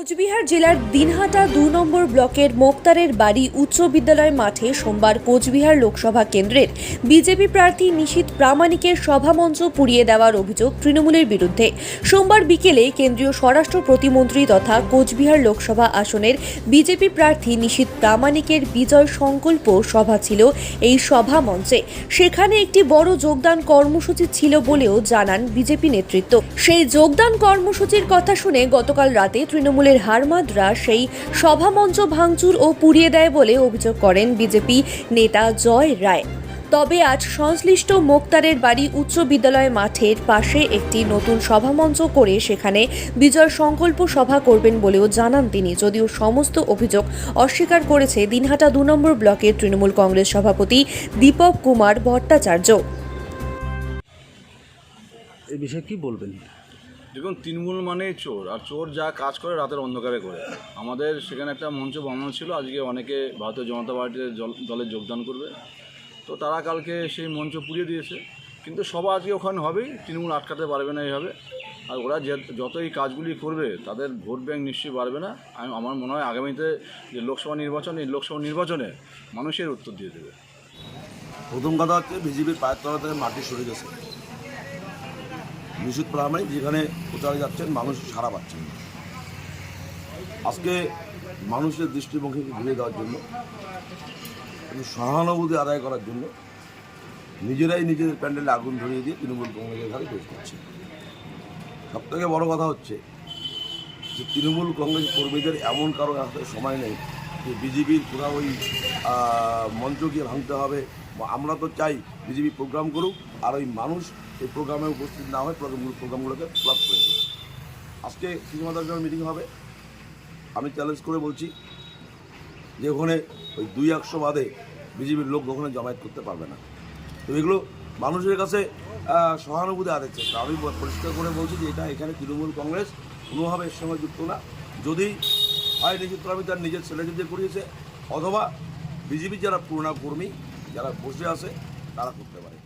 কোচবিহার জেলার দিনহাটা দু নম্বর ব্লকের মোক্তারের বাড়ি উচ্চ বিদ্যালয় মাঠে সোমবার কোচবিহার লোকসভা কেন্দ্রের বিজেপি প্রার্থী নিশীত প্রামাণিকের সভামঞ্চ পুড়িয়ে দেওয়ার অভিযোগ তৃণমূলের বিরুদ্ধে। সোমবার বিকেলে কেন্দ্রীয় স্বরাষ্ট্র প্রতিমন্ত্রী তথা কোচবিহার লোকসভা আসনের বিজেপি প্রার্থী নিশীত প্রামাণিকের বিজয় সংকল্প সভা ছিল এই সভা মঞ্চে সেখানে একটি বড় যোগদান কর্মসূচি ছিল বলেও জানান বিজেপি নেতৃত্ব। সেই যোগদান কর্মসূচির কথা শুনে গতকাল রাতে তৃণমূলের হারমাদরা সেই সভামঞ্চ ভাঙচুর ও পুড়িয়ে দেয় বলে অভিযোগ করেন বিজেপি নেতা জয় রায়। তবে আজ সংশ্লিষ্ট মোক্তারের বাড়ি উচ্চ বিদ্যালয় মাঠের পাশে একটি নতুন সভামঞ্চ করে সেখানে বিজয় সংকল্প সভা করবেন বলেও জানান তিনি। যদিও সমস্ত অভিযোগ অস্বীকার করেছে দিনহাটা দু নম্বর ব্লকের তৃণমূল কংগ্রেস সভাপতি দীপক কুমার ভট্টাচার্য। এই বিষয়ে কি বলবেন? দেখুন, তৃণমূল মানে চোর, আর চোর যা কাজ করে রাতের অন্ধকারে করে। আমাদের সেখানে একটা মঞ্চ বানানো ছিল, আজকে অনেকে ভারতীয় জনতা পার্টির জল- দলে যোগদান করবে। তো তারা কালকে সেই মঞ্চ পুড়িয়ে দিয়েছে। কিন্তু সবাই আজকে ওখানে হবেই, তৃণমূল আটকাতে পারবে না এইভাবে। আর ওরা যে- যত এই কাজগুলি করবে, তাদের ভোট ব্যাংক নিশ্চয়ই বাড়বে না। আমি আমার মনে হয় আগামীতে যে লোকসভা নির্বাচন, এই লোকসভা নির্বাচনে মানুষের উত্তর দিয়ে দেবে। প্রথম কথা হচ্ছে, বিজেপির পায়ের তলা থেকে মাটি সরে গেছে। নিশ্চিত প্রামাণিক যেখানে প্রচারে যাচ্ছেন, মানুষ সারা পাচ্ছেন আজকে মানুষের দৃষ্টিভঙ্গিকে ঘুরিয়ে দেওয়ার জন্য সহানুভূতি আদায় করার জন্য নিজেরাই নিজেদের প্যান্ডেলে আগুন ধরিয়ে দিয়ে তৃণমূল কংগ্রেসের ঘরে দোষ করছে সব থেকে বড় কথা হচ্ছে যে তৃণমূল কংগ্রেস কর্মীদের এমন কারও হাতে সময় নেই যে বিজেপির কোথাও ওই আহ, মঞ্চ গিয়ে ভাঙতে হবে। আমরা তো চাই বিজেপি প্রোগ্রাম করুক আর ওই মানুষ এই প্রোগ্রামে উপস্থিত না হয় প্রোগ্রামগুলো প্রোগ্রামগুলোকে ফ্লাপ করে দিক। আজকে জন্য মিটিং হবে। আমি চ্যালেঞ্জ করে বলছি যে ওখানে ওই দুই একশো বাদে বিজেপির লোক ওখানে জমায়েত করতে পারবে না। তো এগুলো মানুষের কাছে সহানুভূতি আদাচ্ছে আমি পরিষ্কার করে বলছি যে এটা এখানে তৃণমূল কংগ্রেস কোনোভাবে এর সঙ্গে যুক্ত না। যদি হয় আমি তার নিজের ছেলেকে দিয়ে করিয়েছে অথবা বিজেপির যারা পুরোনা কর্মী, যারা বসে আছে, তারা করতে পারে।